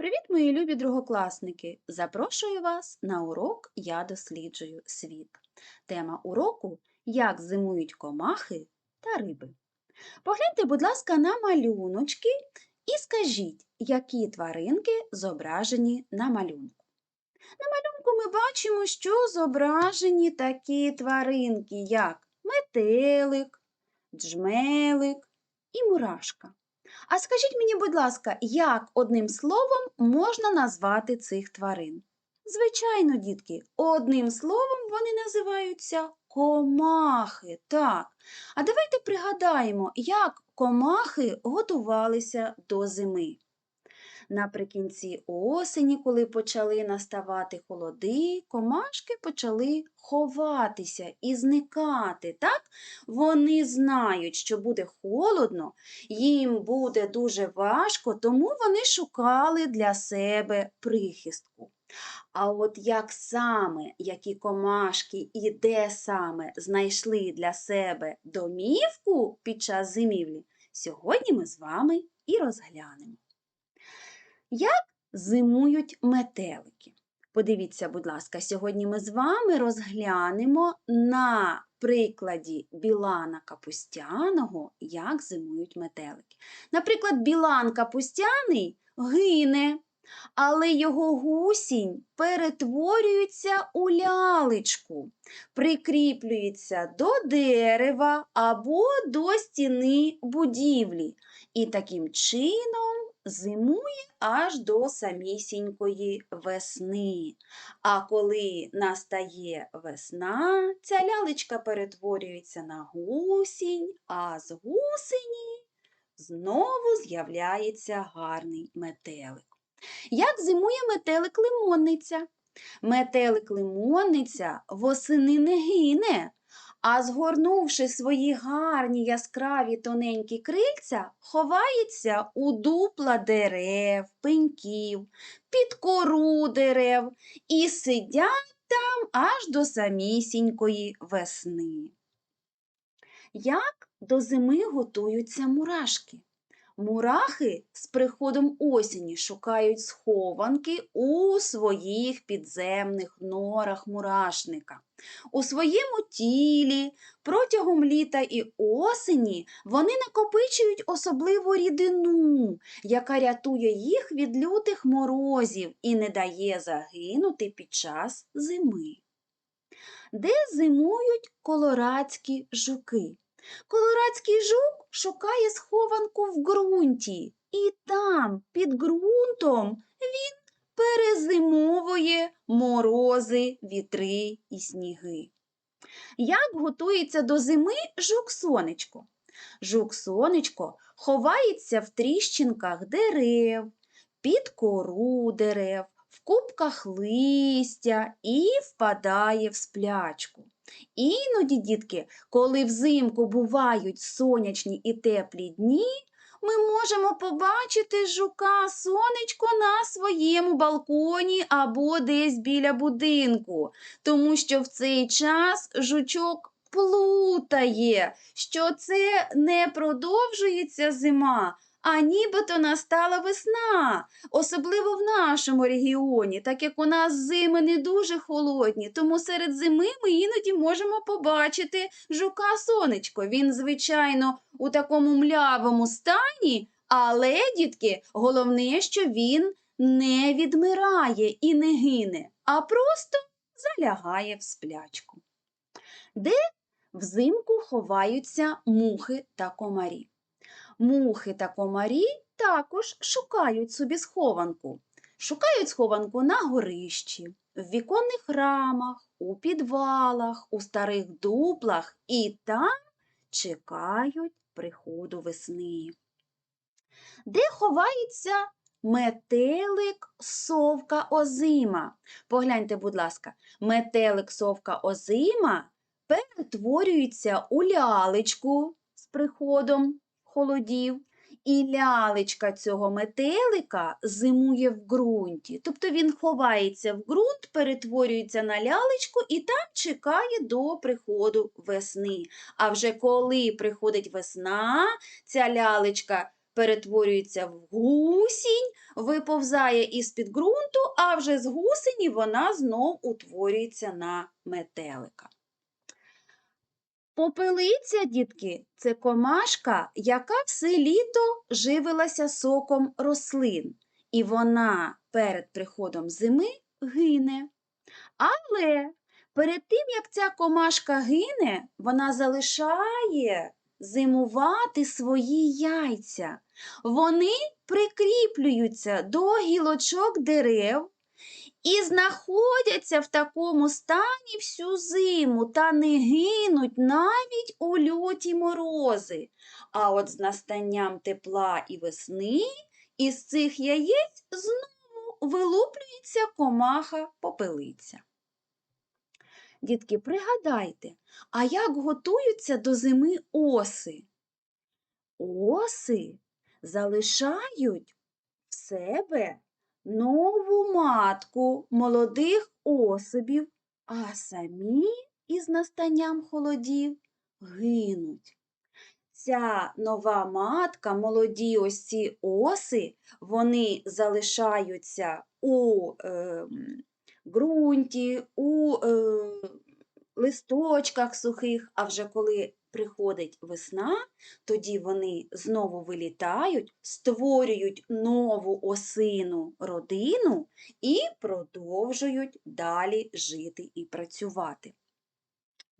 Привіт, мої любі другокласники! Запрошую вас на урок Я досліджую світ. Тема уроку Як зимують комахи та риби. Погляньте, будь ласка, на малюночки і скажіть, які тваринки зображені на малюнку. На малюнку ми бачимо, що зображені такі тваринки, як метелик, джмелик і мурашка. А скажіть мені, будь ласка, як одним словом можна назвати цих тварин? Звичайно, дітки, одним словом вони називаються комахи. Так. А давайте пригадаємо, як комахи готувалися до зими. Наприкінці осені, коли почали наставати холоди, комашки почали ховатися і зникати. Так? Вони знають, що буде холодно, їм буде дуже важко, тому вони шукали для себе прихистку. А от як саме, які комашки і де саме знайшли для себе домівку під час зимівлі, сьогодні ми з вами і розглянемо. Як зимують метелики? Подивіться, будь ласка, сьогодні ми з вами розглянемо на прикладі білана капустяного, як зимують метелики. Наприклад, білан капустяний гине, але його гусінь перетворюється у лялечку, прикріплюється до дерева або до стіни будівлі. І таким чином зимує аж до самісінької весни. А коли настає весна, ця лялечка перетворюється на гусінь, а з гусені знову з'являється гарний метелик. Як зимує метелик лимонниця? Метелик лимонниця восени не гине, а згорнувши свої гарні яскраві тоненькі крильця, ховається у дупла дерев, пеньків, під кору дерев і сидять там аж до самісінької весни. Як до зими готуються мурашки? Мурахи з приходом осені шукають схованки у своїх підземних норах мурашника. У своєму тілі протягом літа і осені вони накопичують особливу рідину, яка рятує їх від лютих морозів і не дає загинути під час зими. Де зимують колорадські жуки? Колорадський жук шукає схованку в ґрунті, і там, під ґрунтом, він перезимовує морози, вітри і сніги. Як готується до зими жук сонечко? Жук сонечко ховається в тріщинках дерев, під кору дерев, в кубках листя і впадає в сплячку. Іноді, дітки, коли взимку бувають сонячні і теплі дні, ми можемо побачити жука сонечко на своєму балконі або десь біля будинку, тому що в цей час жучок плутає, що це не продовжується зима, а нібито настала весна, особливо в нашому регіоні, так як у нас зими не дуже холодні, тому серед зими ми іноді можемо побачити жука сонечко. Він, звичайно, у такому млявому стані, але, дітки, головне, що він не відмирає і не гине, а просто залягає в сплячку. Де взимку ховаються мухи та комарі? Мухи та комарі також шукають собі схованку. Шукають схованку на горищі, в віконних рамах, у підвалах, у старих дуплах і там чекають приходу весни. Де ховається метелик совка озима? Погляньте, будь ласка, метелик совка озима перетворюється у лялечку з приходом холодів, і лялечка цього метелика зимує в ґрунті. Тобто він ховається в ґрунт, перетворюється на лялечку і там чекає до приходу весни. А вже коли приходить весна, ця лялечка перетворюється в гусінь, виповзає із-під ґрунту, а вже з гусені вона знов утворюється на метелика. Попелиця, дітки, це комашка, яка все літо живилася соком рослин, і вона перед приходом зими гине. Але перед тим, як ця комашка гине, вона залишає зимувати свої яйця. Вони прикріплюються до гілочок дерев і знаходяться в такому стані всю зиму та не гинуть навіть у люті морози. А от з настанням тепла і весни із цих яєць знову вилуплюється комаха попелиця. Дітки, пригадайте, а як готуються до зими оси? Оси залишають в себе нову матку молодих особів, а самі із настанням холодів гинуть. Ця нова матка, молоді ось ці оси, вони залишаються у е, ґрунті, у е, листочках сухих, а вже коли приходить весна, тоді вони знову вилітають, створюють нову осину родину і продовжують далі жити і працювати.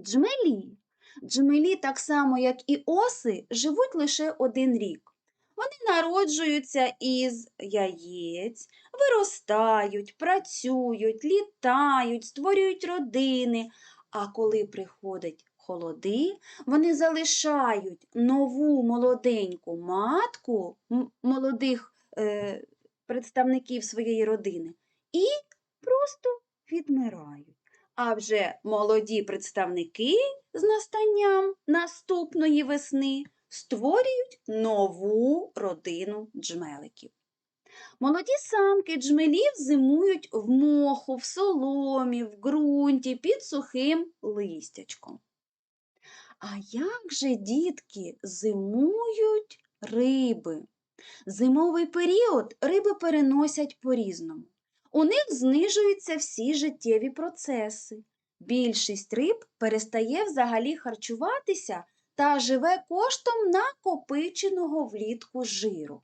Джмелі. Джмелі, так само, як і оси, живуть лише один рік. Вони народжуються із яєць, виростають, працюють, літають, створюють родини. А коли приходять холоди, вони залишають нову молоденьку матку молодих е, представників своєї родини і просто відмирають. А вже молоді представники з настанням наступної весни створюють нову родину джмеликів. Молоді самки джмелів зимують в моху, в соломі, в ґрунті під сухим листячком. А як же, дітки, зимують риби? Зимовий період риби переносять по-різному. У них знижуються всі життєві процеси. Більшість риб перестає взагалі харчуватися та живе коштом накопиченого влітку жиру.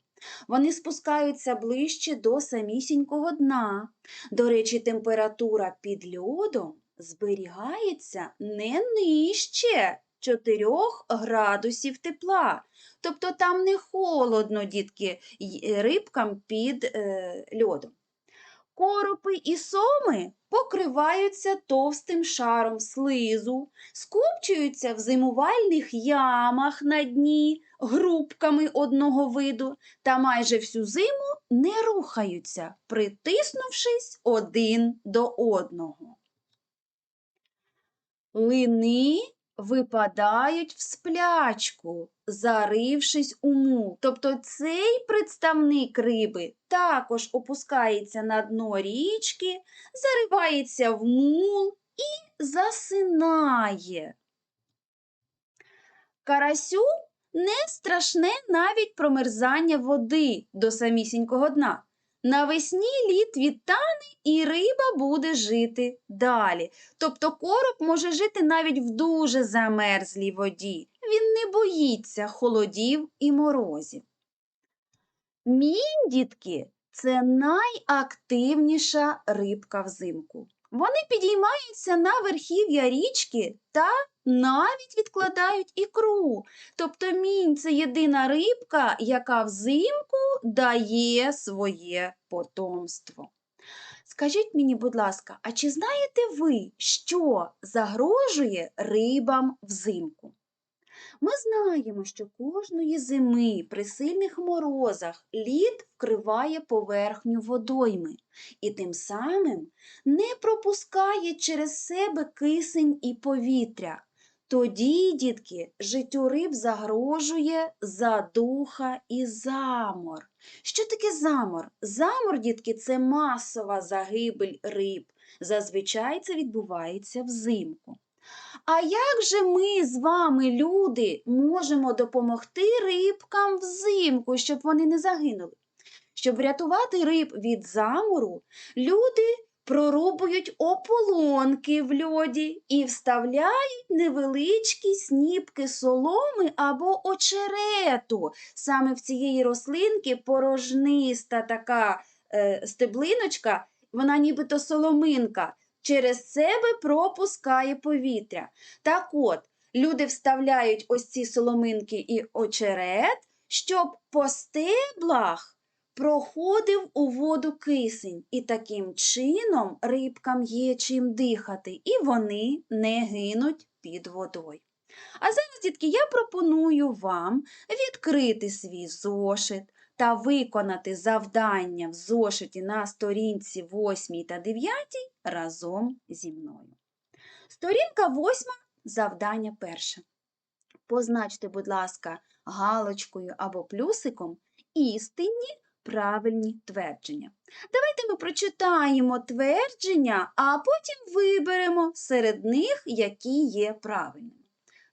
Вони спускаються ближче до самісінького дна. До речі, температура під льодом зберігається не нижче 4 градусів тепла. Тобто там не холодно, дітки, рибкам під е, льодом. Коропи і соми покриваються товстим шаром слизу, скупчуються в зимувальних ямах на дні групками одного виду та майже всю зиму не рухаються, притиснувшись один до одного. Лини випадають в сплячку, зарившись у мул. Тобто цей представник риби також опускається на дно річки, заривається в мул і засинає. Карасю не страшне навіть промерзання води до самісінького дна. Навесні лід відтане і риба буде жити далі. Тобто короб може жити навіть в дуже замерзлій воді. Він не боїться холодів і морозів. Міндітки це найактивніша рибка взимку. Вони підіймаються на верхів'я річки та навіть відкладають ікру. Тобто мінь це єдина рибка, яка взимку дає своє потомство. Скажіть мені, будь ласка, а чи знаєте ви, що загрожує рибам взимку? Ми знаємо, що кожної зими при сильних морозах лід вкриває поверхню водойми і тим самим не пропускає через себе кисень і повітря. Тоді, дітки, життю риб загрожує задуха і замор. Що таке замор? Замор, дітки, це масова загибель риб. Зазвичай це відбувається взимку. А як же ми з вами, люди, можемо допомогти рибкам взимку, щоб вони не загинули? Щоб врятувати риб від замору, люди прорубують ополонки в льоді і вставляють невеличкі сніпки соломи або очерету. Саме в цієї рослинки порожниста така е, стеблиночка, вона нібито соломинка, через себе пропускає повітря. Так от, люди вставляють ось ці соломинки і очерет, щоб по стеблах проходив у воду кисень, і таким чином рибкам є чим дихати, і вони не гинуть під водою. А зараз, дітки, я пропоную вам відкрити свій зошит та виконати завдання в зошиті на сторінці 8 та 9 разом зі мною. Сторінка 8, завдання перше. Позначте, будь ласка, галочкою або плюсиком істинні правильні твердження. Давайте ми прочитаємо твердження, а потім виберемо серед них, які є правильними.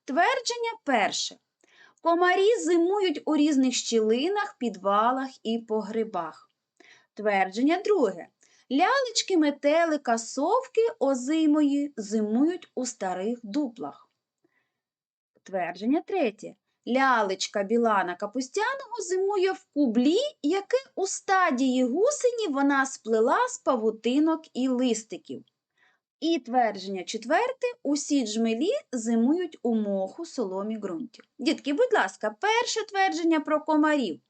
Твердження перше. Комарі зимують у різних щілинах, підвалах і погребах. Твердження друге. Лялечки, метелика, совки озимої зимують у старих дуплах. Твердження третє. Лялечка Білана Капустяного зимує в кублі, яке у стадії гусені вона сплела з павутинок і листиків. І твердження четверте, усі джмелі зимують у моху, соломі, ґрунті. Дітки, будь ласка, перше твердження про комарів.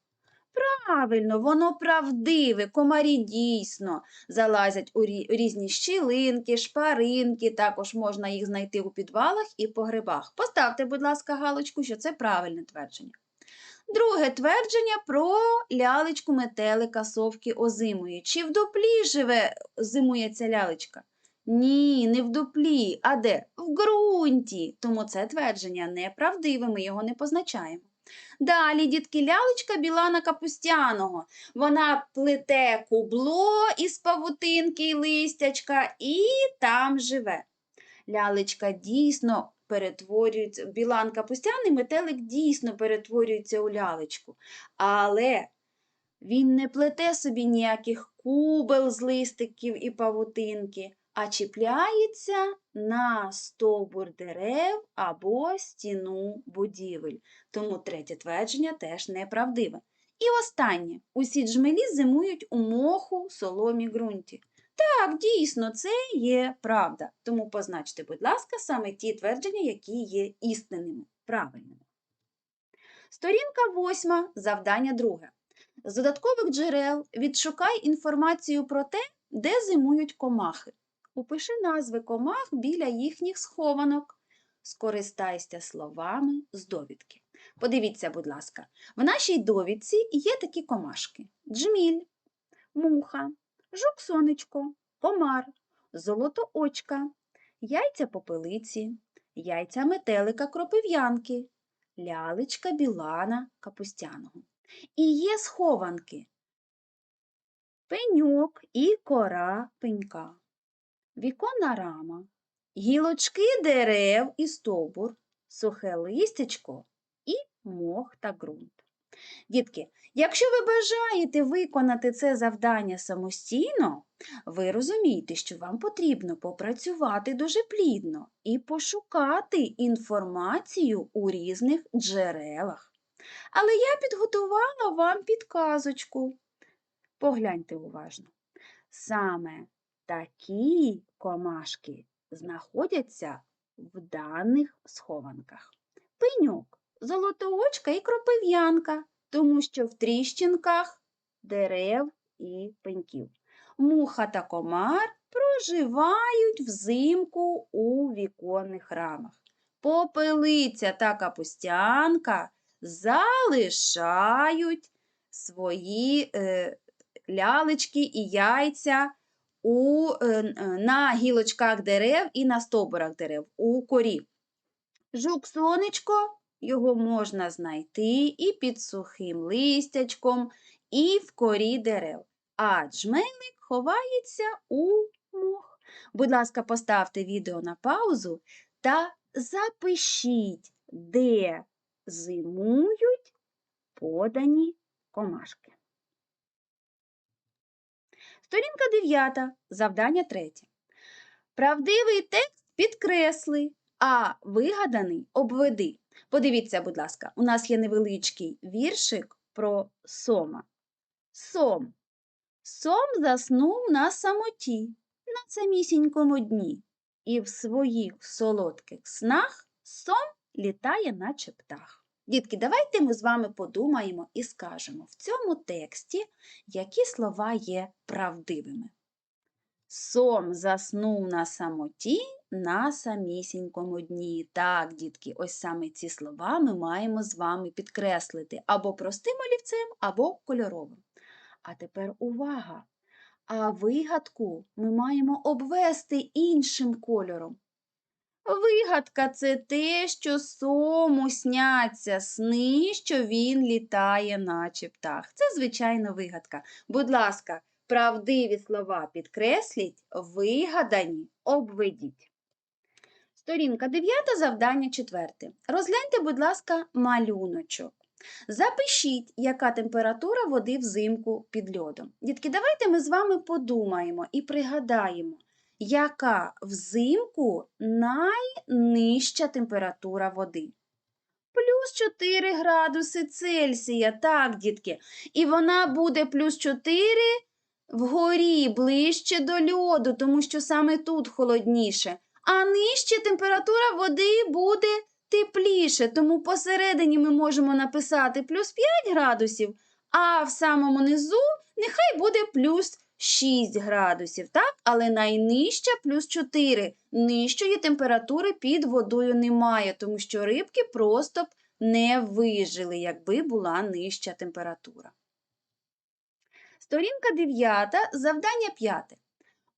Правильно, воно правдиве, комарі дійсно залазять у різні щілинки, шпаринки, також можна їх знайти у підвалах і погребах. Поставте, будь ласка, галочку, що це правильне твердження. Друге твердження про лялечку метелика совки озимої. Чи в дуплі живе зимує ця лялечка? Ні, не в дуплі, а де? В ґрунті. Тому це твердження неправдиве, ми його не позначаємо. Далі, дітки, лялечка Білана Капустяного. Вона плете кубло із павутинки й листячка і там живе. Лялечка дійсно перетворюється, Білан Капустяний метелик дійсно перетворюється у лялечку. Але він не плете собі ніяких кубел з листиків і павутинки, а чіпляється на стовбур дерев або стіну будівель. Тому третє твердження теж неправдиве. І останнє. Усі джмелі зимують у моху, соломі, ґрунті. Так, дійсно, це є правда. Тому позначте, будь ласка, саме ті твердження, які є істинними, правильними. Сторінка восьма, завдання друге. З додаткових джерел відшукай інформацію про те, де зимують комахи. Упиши назви комах біля їхніх схованок. Скористайся словами з довідки. Подивіться, будь ласка, в нашій довідці є такі комашки: джміль, муха, жук-сонечко, комар, золотоочка, яйця попелиці, яйця метелика кропив'янки, лялечка білана капустяного. І є схованки пеньок і кора пенька, віконна рама, гілочки дерев і стовбур, сухе листячко і мох та ґрунт. Дітки, якщо ви бажаєте виконати це завдання самостійно, ви розумієте, що вам потрібно попрацювати дуже плідно і пошукати інформацію у різних джерелах. Але я підготувала вам підказочку. Погляньте уважно. Саме такі комашки знаходяться в даних схованках. Пеньок, золотоочка і кропив'янка, тому що в тріщинках дерев і пеньків. Муха та комар проживають взимку у віконних рамах. Попелиця та капустянка залишають свої е, лялечки і яйця у, е, е, на гілочках дерев і на стовбурах дерев у корі. Жук сонечко його можна знайти і під сухим листячком, і в корі дерев. А джмелик ховається у мох. Будь ласка, поставте відео на паузу та запишіть, де зимують подані комашки. Сторінка 9, завдання 3. Правдивий текст підкресли, а вигаданий обведи. Подивіться, будь ласка, у нас є невеличкий віршик про сома. Сом. Сом заснув на самоті, на самісінькому дні, і в своїх солодких снах сом літає, наче птах. Дітки, давайте ми з вами подумаємо і скажемо в цьому тексті, які слова є правдивими. Сом заснув на самоті на самісінькому дні. Так, дітки, ось саме ці слова ми маємо з вами підкреслити або простим олівцем, або кольоровим. А тепер увага! А вигадку ми маємо обвести іншим кольором. Вигадка це те, що сому сняться сни, що він літає, наче птах. Це, звичайно, вигадка. Будь ласка, правдиві слова підкресліть, вигадані обведіть. Сторінка 9, завдання 4. Розгляньте, будь ласка, малюночок. Запишіть, яка температура води взимку під льодом. Дітки, давайте ми з вами подумаємо і пригадаємо, яка взимку найнижча температура води. Плюс 4 градуси Цельсія, так, дітки. І вона буде плюс 4 вгорі, ближче до льоду, тому що саме тут холодніше. А нижче температура води буде тепліше, тому посередині ми можемо написати плюс 5 градусів, а в самому низу нехай буде плюс 6 градусів, так? Але найнижча плюс 4. Нижчої температури під водою немає, тому що рибки просто б не вижили, якби була нижча температура. Сторінка 9, завдання 5.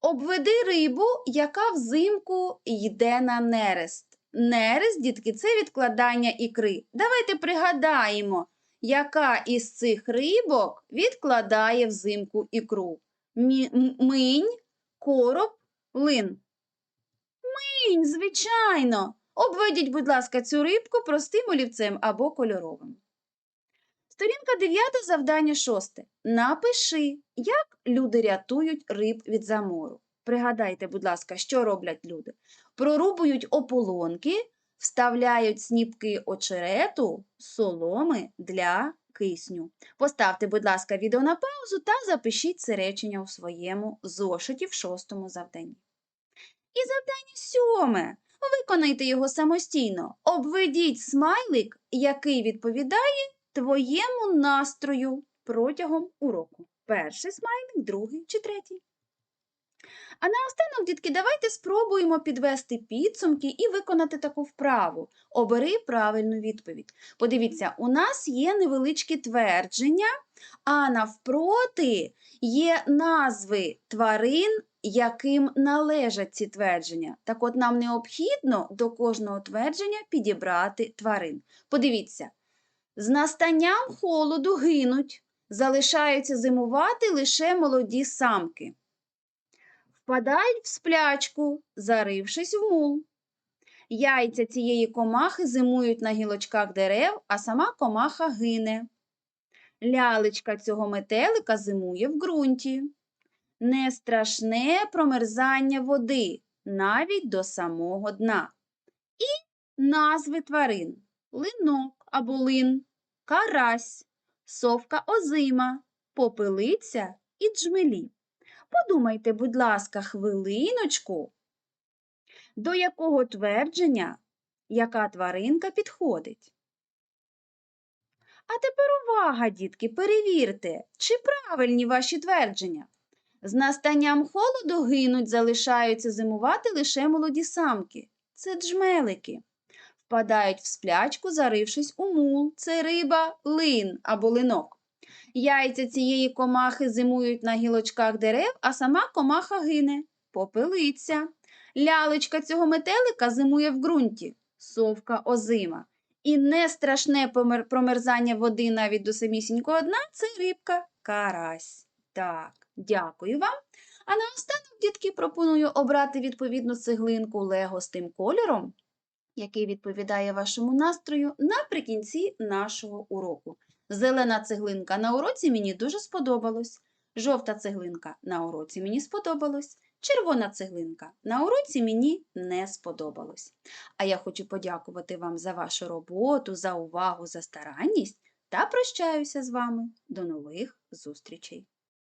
Обведи рибу, яка взимку йде на нерест. Нерест, дітки, це відкладання ікри. Давайте пригадаємо, яка із цих рибок відкладає взимку ікру. Минь, короб, лин. Минь, звичайно. Обведіть, будь ласка, цю рибку простим олівцем або кольоровим. Сторінка 9, завдання 6. Напиши, як люди рятують риб від замору. Пригадайте, будь ласка, що роблять люди? Прорубують ополонки, вставляють сніпки очерету, соломи для кисню. Поставте, будь ласка, відео на паузу та запишіть це речення у своєму зошиті в шостому завданні. І завдання сьоме. Виконайте його самостійно. Обведіть смайлик, який відповідає твоєму настрою протягом уроку. Перший смайлик, другий чи третій. А наостанок, дітки, давайте спробуємо підвести підсумки і виконати таку вправу. Обери правильну відповідь. Подивіться, у нас є невеличкі твердження, а навпроти є назви тварин, яким належать ці твердження. Так от нам необхідно до кожного твердження підібрати тварин. Подивіться, з настанням холоду гинуть, залишаються зимувати лише молоді самки. Впадають в сплячку, зарившись в мул. Яйця цієї комахи зимують на гілочках дерев, а сама комаха гине. Лялечка цього метелика зимує в ґрунті. Не страшне промерзання води навіть до самого дна. І назви тварин линок або лин, карась, совка озима, попелиця і джмелі. Подумайте, будь ласка, хвилиночку, до якого твердження яка тваринка підходить. А тепер увага, дітки, перевірте, чи правильні ваші твердження. З настанням холоду гинуть, залишаються зимувати лише молоді самки. Це джмелики. Впадають в сплячку, зарившись у мул. Це риба лин або линок. Яйця цієї комахи зимують на гілочках дерев, а сама комаха гине, попелиться. Лялечка цього метелика зимує в ґрунті, совка озима. І не страшне промерзання води навіть до самісінького дна це рибка карась. Так, дякую вам. А наостанок, дітки, пропоную обрати відповідну цеглинку Лего з тим кольором, який відповідає вашому настрою наприкінці нашого уроку. Зелена цеглинка на уроці мені дуже сподобалось. Жовта цеглинка на уроці мені сподобалось. Червона цеглинка на уроці мені не сподобалось. А я хочу подякувати вам за вашу роботу, за увагу, за старанність та прощаюся з вами. До нових зустрічей!